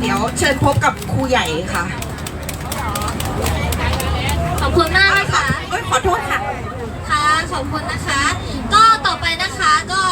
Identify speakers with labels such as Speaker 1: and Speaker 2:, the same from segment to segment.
Speaker 1: เดี๋ยวเชิญพบกับครูใหญ่ค่ะ
Speaker 2: ขอบคุณมากนะคะ
Speaker 1: เอ้ยขอโทษค่ะ
Speaker 2: ค่ะขอบคุณนะคะ ก็ต่อไปนะคะก็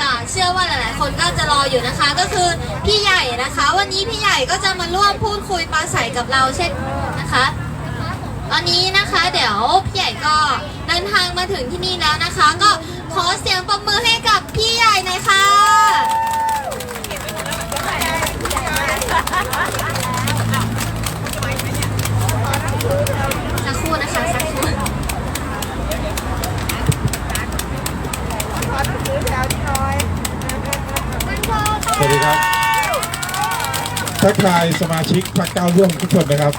Speaker 2: อ่าเชื่อว่าหลาย ๆ คนก็จะรออยู่นะคะ ก็คือพี่ใหญ่นะคะ วันนี้พี่ใหญ่ก็จะมาร่วมพูดคุยปราศัยกับเราเช่นนะคะ ตอนนี้นะคะเดี๋ยวพี่ใหญ่ก็เดินทางมาถึงที่นี่แล้วนะคะ ก็ขอเสียงปรบมือให้กับพี่ใหญ่หน่อยค่ะ สักครู่นะคะสักครู่
Speaker 3: สวัสดีครับ ทักทายสมาชิกพรรคก้าวร่วมทุกคนนะครับ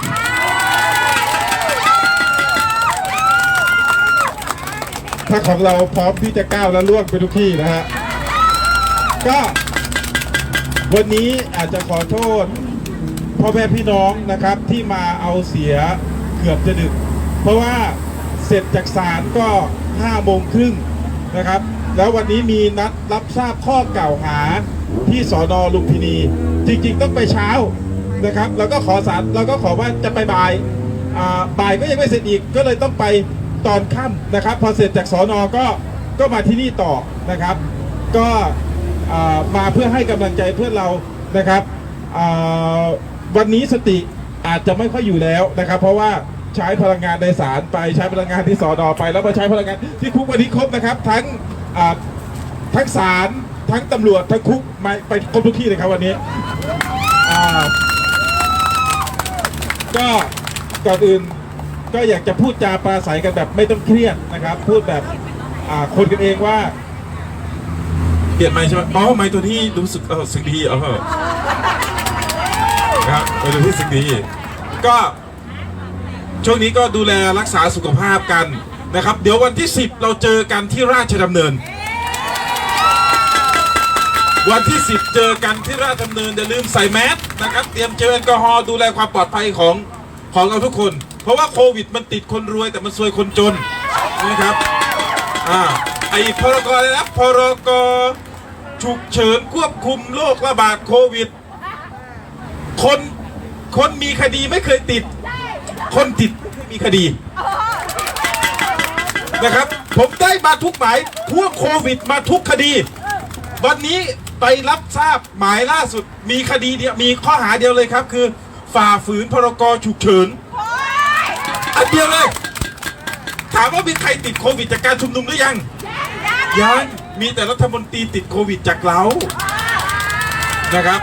Speaker 3: พรรคของเราพร้อมที่จะก้าวและล่วงไปทุกที่นะฮะ ก็วันนี้อาจจะขอโทษพ่อแม่พี่น้องนะครับที่มาเอาเสียเกือบจะดึก เพราะว่าเสร็จจากศาลก็5โมงครึ่งนะครับ แล้ววันนี้มีนัดรับทราบข้อกล่าวหาที่สอนอลุมพินี จริงๆต้องไปเช้านะครับแล้วก็ขอสารเราก็ขอว่าจะไปบ่ายบ่ายก็ยังไม่เสร็จอีกก็เลยต้องไปตอนค่ำนะครับ พอเสร็จจากสอนอก็ก็มาที่นี่ต่อนะครับ ก็มาเพื่อให้กำลังใจเพื่อนเรานะครับวันนี้สติอาจจะไม่ค่อยอยู่แล้วนะครับ เพราะว่าใช้พลังงานในศาลไปใช้พลังงานที่สอนอไปแล้วมาใช้พลังงานที่คุกวันนี้ครบนะครับ ทั้งทั้งศาล ทั้งตำรวจทั้งคุกมาไปครบทุกที่เลยครับวันนี้อ่าก็ก่อนอื่นก็อยากจะพูดจาปราศัยกันแบบไม่ต้องเครียดนะครับ พูดแบบอ่าคนกันเองว่าเปลี่ยนไม้ใช่ไหมอ๋อไม้ตัวนี้รู้สึกเออสึกดีเออครับไม้ตัวที่สึกดี ก็ช่วงนี้ก็ดูแลรักษาสุขภาพกันนะครับ เดี๋ยววันที่ 10 เราเจอกันที่ราชดำเนิน วันที่ 10 เจอกันที่ราชดำเนินอย่าลืมใส่แมสนะครับ เตรียมเจลแอลกอฮอล์ดูแลความปลอดภัยของของเราทุกคน เพราะว่าโควิดมันติดคนรวยแต่มันซวยคนจนนะครับอ่าไอ้พรกอะไรนะพรกฉุกเฉินควบคุมโรคระบาดโควิด คนคนมีคดีไม่เคยติด คนติดไม่มีคดีนะครับ ผมได้มาทุกหมายพ่วงโควิดมาทุกคดี วันนี้ ไปรับทราบหมายล่าสุดมีคดีเดียวมีข้อหาเดียวเลยครับ คือฝ่าฝืนพรกฉุกเฉินอันเดียวเลย ถามว่ามีใครติดโควิดจากการชุมนุมหรือยัง ยังมีแต่รัฐมนตรีติดโควิดจากเรานะครับ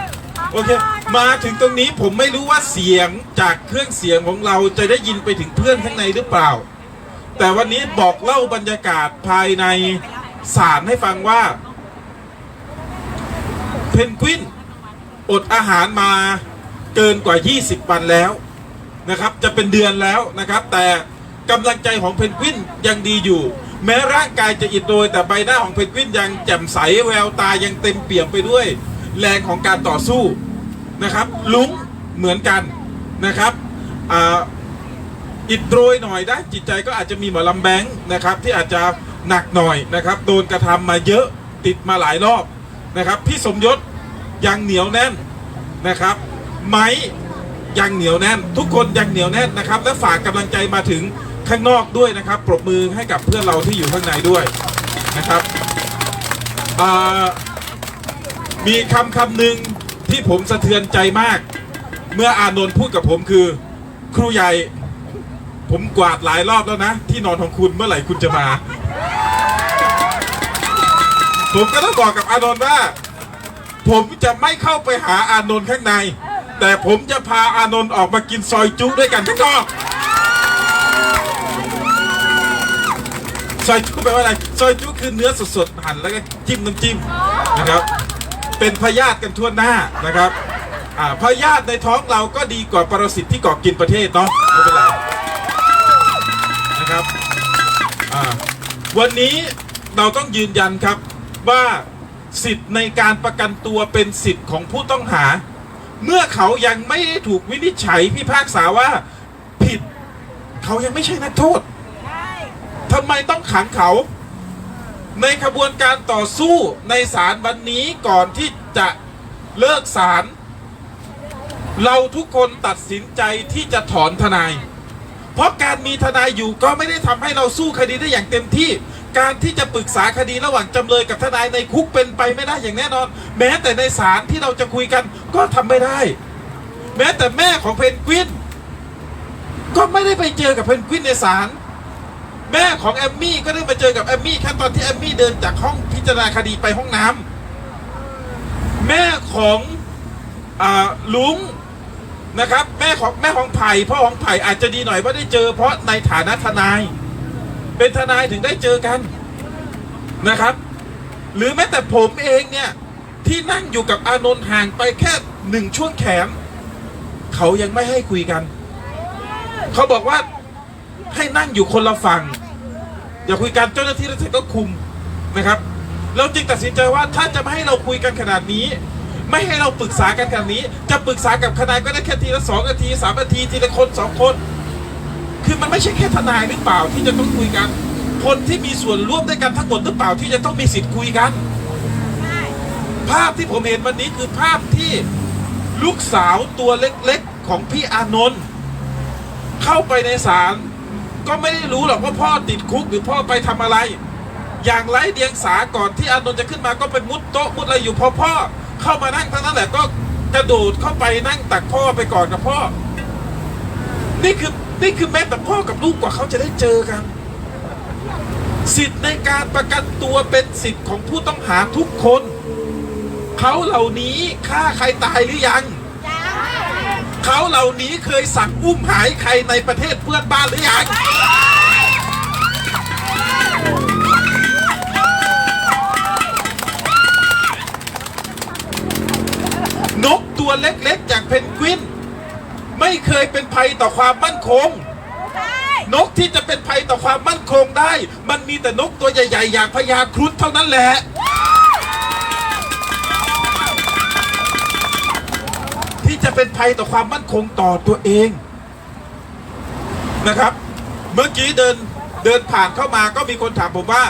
Speaker 3: โอเคมาถึงตรงนี้ผมไม่รู้ว่าเสียงจากเครื่องเสียงของเราจะได้ยินไปถึงเพื่อนข้างในหรือเปล่า แต่วันนี้บอกเล่าบรรยากาศภายในศาลให้ฟังว่า เพนกวินอดอาหารมาเกินกว่า 20 วันแล้วนะครับ จะเป็นเดือนแล้วนะครับ แต่กำลังใจของเพนกวินยังดีอยู่ แม้ร่างกายจะอิดโรยแต่ใบหน้าของเพนกวินยังแจ่มใสแววตายังเต็มเปี่ยมไปด้วย แรงของการต่อสู้นะครับ ลุ้งเหมือนกันนะครับอ่าอิดโรยหน่อยนะจิตใจก็อาจจะมีหมอลำแบงค์นะครับ ที่อาจจะหนักหน่อยนะครับ โดนกระทำมาเยอะติดมาหลายรอบ นะครับ พี่สมยศยังเหนียวแน่นนะครับไม้ยังเหนียวแน่น ทุกคนยังเหนียวแน่นนะครับ และฝากกำลังใจมาถึงข้างนอกด้วยนะครับ ปรบมือให้กับเพื่อนเราที่อยู่ข้างในด้วยนะครับมีคำคำหนึ่งที่ผมสะเทือนใจมาก เมื่ออานนท์พูดกับผมคือ ครูใหญ่ ผมกวาดหลายรอบแล้วนะ ที่นอนของคุณเมื่อไหร่คุณจะมา ผมก็ต้องบอกกับอานนท์ว่า ผมจะไม่เข้าไปหาอานนท์ข้างใน แต่ผมจะพาอานนท์ออกมากินซอยจุด้วยกันข้างนอกซอยจุแปลว่าอะไรซอยจุคือเนื้อสดๆหั่นแล้วก็จิ้มน้ำจิ้มนะครับ เป็นพยาธิกันทั่วหน้านะครับพยาธิในท้องเราก็ดีกว่าปรสิตที่เกาะกินประเทศเนาะไม่เป็นไรนะครับวันนี้เราต้องยืนยันครับ ว่าสิทธิ์ในการประกันตัวเป็นสิทธิ์ของผู้ต้องหา เมื่อเขายังไม่ได้ถูกวินิจฉัยพิพากษาว่าผิด เขายังไม่ใช่นักโทษทำไมต้องขังเขา ในขบวนการต่อสู้ในศาลวันนี้ก่อนที่จะเลิกศาลเราทุกคนตัดสินใจที่จะถอนทนาย เพราะการมีทนายอยู่ก็ไม่ได้ทำให้เราสู้คดีได้อย่างเต็มที่ การที่จะปรึกษาคดีระหว่างจำเลยกับทนายในคุกเป็นไปไม่ได้อย่างแน่นอน แม้แต่ในศาลที่เราจะคุยกันก็ทำไม่ได้ แม้แต่แม่ของเพนกวิน ก็ไม่ได้ไปเจอกับเพนกวินในศาลแม่ของแอมมี่ก็ได้ไปเจอกับแอมมี่แค่ตอนที่แอมมี่เดินจากห้องพิจารณาคดีไปห้องน้ำแม่ของอลุงนะครับ แม่ของแม่ของไผ่พ่อของไผ่อาจจะดีหน่อยว่าได้เจอเพราะในฐานะทนาย เป็นทนายถึงได้เจอกันนะครับ หรือแม้แต่ผมเองเนี่ย ที่นั่งอยู่กับอานนท์ห่างไปแค่หนึ่งช่วงแขนเขายังไม่ให้คุยกัน เขาบอกว่าให้นั่งอยู่คนละฝั่งอย่าคุยกันเจ้าหน้าที่รัฐก็คุมนะครับ เราจึงตัดสินใจว่าถ้าจะไม่ให้เราคุยกันขนาดนี้ ไม่ให้เราปรึกษากันขนาดนี้ จะปรึกษากับทนายก็ได้แค่ทีละสองนาทีสามนาทีทีละคนสองคน คือมันไม่ใช่แค่ทนายหรือเปล่าที่จะต้องคุยกัน คนที่มีส่วนร่วมด้วยกันทั้งหมดหรือเปล่าที่จะต้องมีสิทธิ์คุยกัน ภาพที่ผมเห็นวันนี้คือภาพที่ลูกสาวตัวเล็กๆของพี่อานนท์เข้าไปในศาลก็ไม่ได้รู้หรอกว่าพ่อติดคุกหรือพ่อไปทำอะไร อย่างไร้เดียงสาก่อนที่อานนท์จะขึ้นมาก็ไปมุดโต๊ะมุดอะไรอยู่พอพ่อเข้ามานั่งเท่านั้นแหละก็กระโดดเข้าไปนั่งตักพ่อไปก่อนกับพ่อ นี่คือ นี่คือแม้แต่พ่อกับลูกกว่าเขาจะได้เจอกัน สิทธิ์ในการประกันตัวเป็นสิทธิ์ของผู้ต้องหาทุกคน เขาเหล่านี้ฆ่าใครตายหรือยัง เขาเหล่านี้เคยสั่งอุ้มหายใครในประเทศเพื่อนบ้านหรือยังนกตัวเล็กๆจากเพนกวิน ไม่เคยเป็นภัยต่อความมั่นคง นกที่จะเป็นภัยต่อความมั่นคงได้ มันมีแต่นกตัวใหญ่ๆ อย่างพญาครุฑเท่านั้นแหละ ที่จะเป็นภัยต่อความมั่นคงต่อตัวเองนะครับ เมื่อกี้เดินเดินผ่านเข้ามาก็มีคนถามผมว่า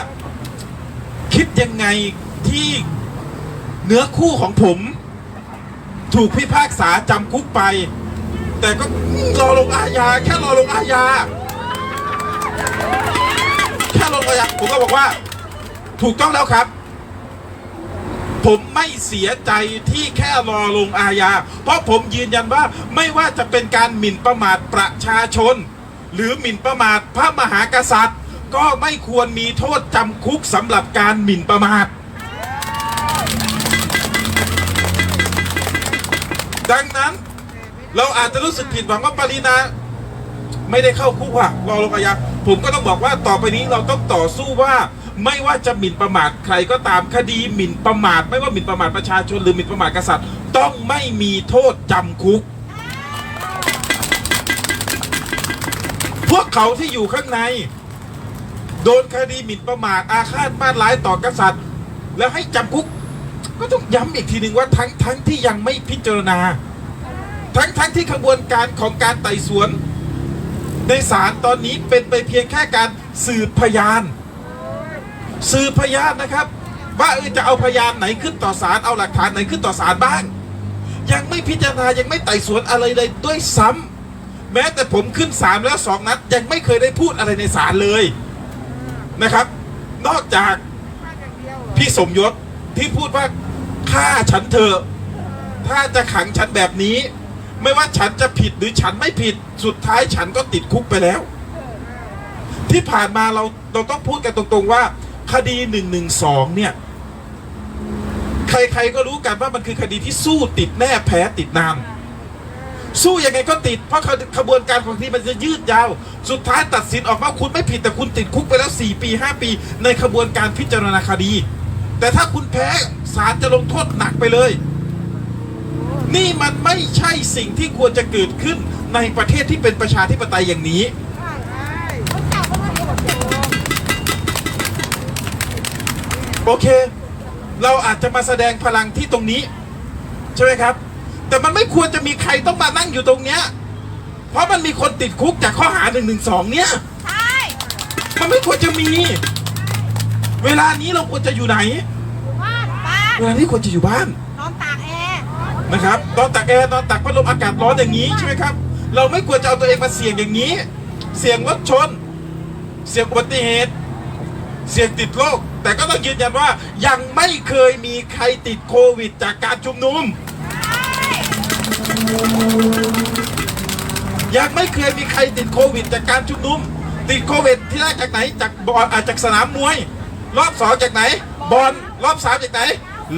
Speaker 3: คิดยังไงที่เนื้อคู่ของผม ถูกพิพากษาจำคุกไป แต่ก็รอลงอาญาแค่รอลงอาญาแค่รอลงอาญาผมก็บอกว่า ถูกต้องแล้วครับ ผมไม่เสียใจที่แค่รอลงอาญา เพราะผมยืนยันว่าไม่ว่าจะเป็นการหมิ่นประมาทประชาชน หรือหมิ่นประมาทพระมหากษัตริย์ ก็ไม่ควรมีโทษจำคุกสำหรับการหมิ่นประมาทดังนั้น เราอาจจะรู้สึกผิดหวังว่าปรินาไม่ได้เข้าคุกว่ะรอลงอาญาผมก็ต้องบอกว่าต่อไปนี้เราต้องต่อสู้ว่า ไม่ว่าจะหมิ่นประมาทใครก็ตามคดีหมิ่นประมาท ไม่ว่าหมิ่นประมาทประชาชนหรือหมิ่นประมาทกษัตริย์ ต้องไม่มีโทษจำคุก พวกเขาที่อยู่ข้างใน โดนคดีหมิ่นประมาทอาฆาตมาตร้ายต่อกษัตริย์ แล้วให้จำคุก ก็ต้องย้ำอีกทีหนึ่งว่าทั้งทั้งที่ยังไม่พิจารณา ทั้งทั้งที่ขบวนการของการไต่สวน ในศาลตอนนี้เป็นไปเพียงแค่การสืบพยาน สืบพยานนะครับ ว่าเออจะเอาพยานไหนขึ้นต่อศาลเอาหลักฐานไหนขึ้นต่อศาลบ้าง ยังไม่พิจารณายังไม่ไต่สวนอะไรเลยด้วยซ้ำแม้แต่ผมขึ้นศาลแล้วสองนัดยังไม่เคยได้พูดอะไรในศาลเลยนะครับ นอกจากพี่สมยศที่พูดว่าฆ่าฉันเถอะถ้าจะขังฉันแบบนี้ ไม่ว่าฉันจะผิดหรือฉันไม่ผิดสุดท้ายฉันก็ติดคุกไปแล้ว ที่ผ่านมาเราเราต้องพูดกันตรงๆว่า คดีหนึ่งหนึ่งสองเนี่ย ใครๆก็รู้กันว่ามันคือคดีที่สู้ติดแน่แพ้ติดนานสู้ยังไงก็ติดเพราะขบวนการของที่มันจะยืดยาว สุดท้ายตัดสินออกมาคุณไม่ผิดแต่คุณติดคุกไปแล้ว 4 ปี 5 ปี ในขบวนการพิจารณาคดี แต่ถ้าคุณแพ้ศาลจะลงโทษหนักไปเลย นี่มันไม่ใช่สิ่งที่ควรจะเกิดขึ้นในประเทศที่เป็นประชาธิปไตยอย่างนี้ โอเค เราอาจจะมาแสดงพลังที่ตรงนี้ ใช่ไหมครับ แต่มันไม่ควรจะมีใครต้องมานั่งอยู่ตรงเนี้ย เพราะมันมีคนติดคุกจากข้อหาหนึ่งหนึ่งสองเนี้ย
Speaker 1: ใช่
Speaker 3: มันไม่ควรจะมี เวลานี้เราควรจะอยู่ไหน
Speaker 1: บ้านบ้าน
Speaker 3: เวลานี้ควรจะอยู่บ้าน
Speaker 1: นะ
Speaker 3: ครับนอนตักแอร์นอนตักพัดลมอากาศร้อนอย่างนี้ใช่ไหมครับ เราไม่ควรจะเอาตัวเองมาเสี่ยงอย่างนี้ เสี่ยงรถชน เสี่ยงอุบัติเหตุ เสี่ยงติดโรคแต่ก็ต้องยืนยันว่ายังไม่เคยมีใครติดโควิด จากการชุมนุม ยังไม่เคยมีใครติดโควิด จากการชุมนุม ติดโควิดที่แรกจากไหนจากบอลจากสนามมวย รอบสองจากไหน บอลรอบสามจากไหน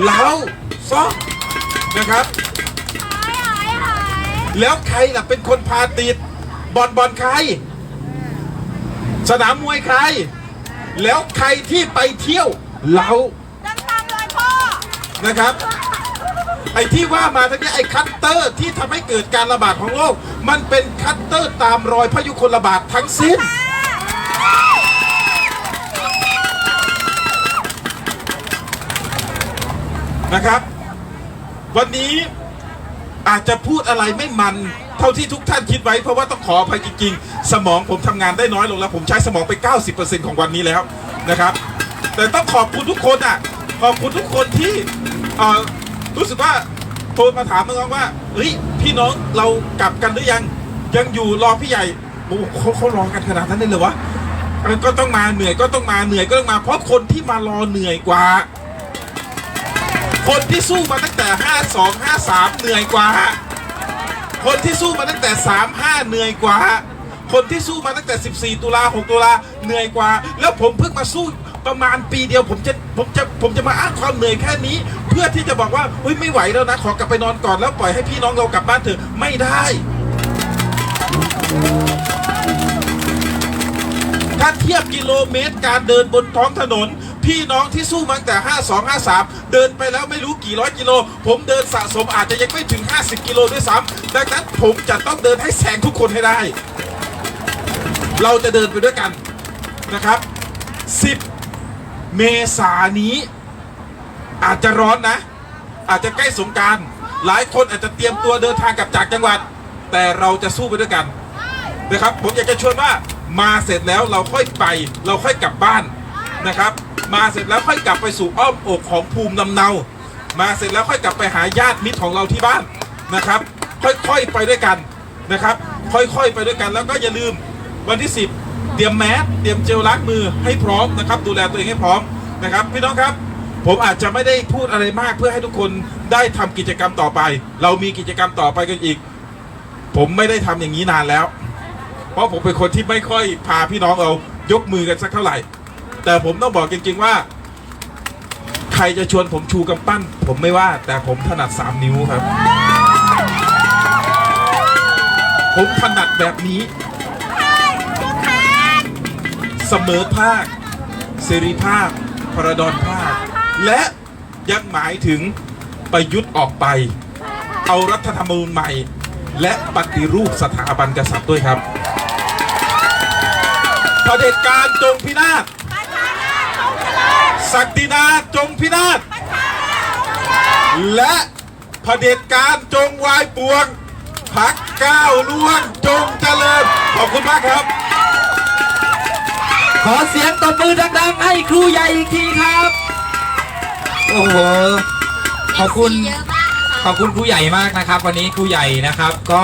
Speaker 3: เราซ้อ นะครับ แล้วใครล่ะเป็นคนพาติดบอลบอลใคร สนามมวยใคร แล้วใครที่ไปเที่ยวเรานะครับ ไอ้ที่ว่ามาทั้งนี้ไอ้คัตเตอร์ที่ทำให้เกิดการระบาดของโรคมันเป็นคัตเตอร์ตามรอยพยุคลระบาดทั้งสิ้น นะครับ วันนี้อาจจะพูดอะไรไม่มันเท่าที่ทุกท่านคิดไว้เพราะว่าต้องขออภัยจริงๆ สมองผมทำงานได้น้อยลงแล้ว ผมใช้สมองไป 90%ของวันนี้แล้วนะครับ แต่ต้องขอบคุณทุกคนอะขอบคุณทุกคนที่เอ่อรู้สึกว่าโทรมาถามน้องว่าเฮ้ยพี่น้องเรากลับกันหรือยังยังอยู่รอพี่ใหญ่โอ้เขาเขารอกันขนาดนั้นเลยเหรอวะก็ต้องมาเหนื่อยก็ต้องมาเหนื่อยก็ต้องมาเพราะคนที่มารอเหนื่อยกว่า คนที่สู้มาตั้งแต่ 52 53 เหนื่อยกว่าคนที่สู้มาตั้งแต่ 35 เหนื่อยกว่าคนที่สู้มาตั้งแต่ 14 ตุลา6ตุลาเหนื่อยกว่า แล้วผมเพิ่งมาสู้ประมาณปีเดียวผมจะผมจะผมจะมาอ้างความเหนื่อยแค่นี้ เพื่อที่จะบอกว่าเฮ้ยไม่ไหวแล้วนะขอกลับไปนอนก่อนแล้วปล่อยให้พี่น้องเรากลับบ้านเถอะไม่ได้ ถ้าเทียบกิโลเมตรการเดินบนท้องถนน พี่น้องที่สู้มาตั้งแต่ 52 53 เดินไปแล้วไม่รู้กี่ร้อยกิโล ผมเดินสะสมอาจจะยังไม่ถึง 50 กิโลด้วยซ้ำดังนั้นผมจะต้องเดินให้แซงทุกคนให้ได้ เราจะเดินไปด้วยกันนะครับ 10 เมษานี้ อาจจะร้อนนะ อาจจะใกล้สงการ หลายคนอาจจะเตรียมตัวเดินทางกลับจากจังหวัด แต่เราจะสู้ไปด้วยกันนะครับ ผมอยากจะชวนว่ามาเสร็จแล้วเราค่อยไป เราค่อยกลับบ้าน นะครับ มาเสร็จแล้วค่อยกลับไปสู่อ้อมอกของภูมิลำเนา มาเสร็จแล้วค่อยกลับไปหาญาติมิตรของเราที่บ้านนะครับ ค่อยๆไปด้วยกันนะครับ ค่อยๆไปด้วยกันแล้วก็อย่าลืมวันที่ 10 เตรียมแมสเตรียมเจลล้างมือให้พร้อมนะครับ ดูแลตัวเองให้พร้อมนะครับ พี่น้องครับ ผมอาจจะไม่ได้พูดอะไรมากเพื่อให้ทุกคนได้ทำกิจกรรมต่อไป เรามีกิจกรรมต่อไปกันอีก ผมไม่ได้ทำอย่างนี้นานแล้ว เพราะผมเป็นคนที่ไม่ค่อยพาพี่น้องเรายกมือกันสักเท่าไหร่ แต่ผมต้องบอกจริงๆว่า ใครจะชวนผมชูกำปั้น ผมไม่ว่า แต่ผมถนัดสามนิ้วครับ ผมถนัดแบบนี้ เสมอภาคเสรีภาพพระดอนภาค และยังหมายถึงประยุทธ์ออกไป เอารัฐธรรมนูญใหม่ และปฏิรูปสถาบันกษัตริย์ด้วยครับเผด็จการจงพินาศ ศักดินาจงพินาศและเผด็จการจงวายป่วงพักก้าวล่วงจงเจริญขอบคุณมากครับ
Speaker 4: ขอเสียงตบมือดังๆให้ครูใหญ่อีกทีครับ โอ้โห ขอบคุณ
Speaker 2: เยอะมากนะคะ
Speaker 4: ขอบคุณครูใหญ่มากนะครับ วันนี้ครูใหญ่นะครับก็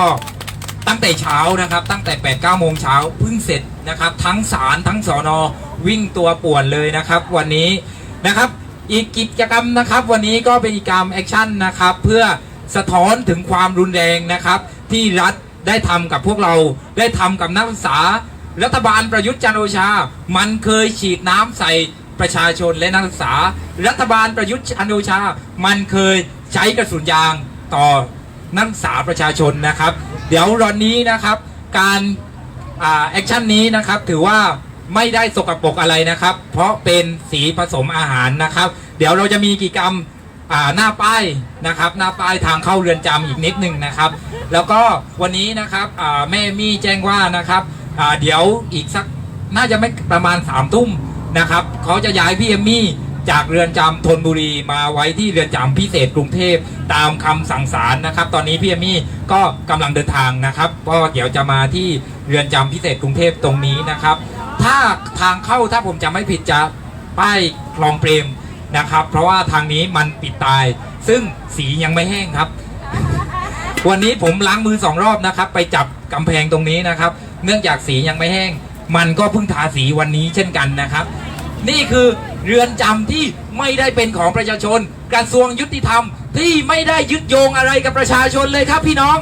Speaker 4: ตั้งแต่เช้านะครับ ตั้งแต่8ปดเก้าโมงเช้าเพิ่งเสร็จนะครับ ทั้งศาลทั้งสอนอวิ่งตัวป่วนเลยนะครับ วันนี้ นะครับ อีกกิจกรรมนะครับ วันนี้ก็เป็นกิจกรรมแอคชั่นนะครับ เพื่อสะท้อนถึงความรุนแรงนะครับ ที่รัฐได้ทำกับพวกเราได้ทำกับนักศึกษา รัฐบาลประยุทธ์จันโอชา มันเคยฉีดน้ำใส่ประชาชนและนักศึกษา รัฐบาลประยุทธ์จันโอชา มันเคยใช้กระสุนยางต่อนักศึกษาประชาชนนะครับ เดี๋ยวรอนนี้นะครับ การแอคชั่นนี้นะครับถือว่า ไม่ได้สกปรกอะไรนะครับ เพราะเป็นสีผสมอาหารนะครับ เดี๋ยวเราจะมีกิจกรรมหน้าป้ายนะครับ หน้าป้ายทางเข้าเรือนจำอีกนิดหนึ่งนะครับ แล้วก็วันนี้นะครับแม่มี่แจ้งว่านะครับเดี๋ยวอีกสักน่าจะไม่ประมาณสามทุ่มนะครับเขาจะย้ายพี่เอมมี่จากเรือนจำธนบุรีมาไว้ที่เรือนจำพิเศษกรุงเทพตามคำสั่งศาลนะครับ ตอนนี้พี่เอมมี่ก็กำลังเดินทางนะครับก็เดี๋ยวจะมาที่เรือนจำพิเศษกรุงเทพตรงนี้นะครับ ถ้าทางเข้าถ้าผมจำไม่ผิดจะป้ายคลองเปรมนะครับ เพราะว่าทางนี้มันปิดตาย ซึ่งสียังไม่แห้งครับ วันนี้ผมล้างมือสองรอบนะครับ ไปจับกำแพงตรงนี้นะครับ เนื่องจากสียังไม่แห้ง มันก็เพิ่งทาสีวันนี้เช่นกันนะครับ นี่คือเรือนจำที่ไม่ได้เป็นของประชาชน กระทรวงยุติธรรมที่ไม่ได้ยึดโยงอะไรกับประชาชนเลยครับพี่น้อง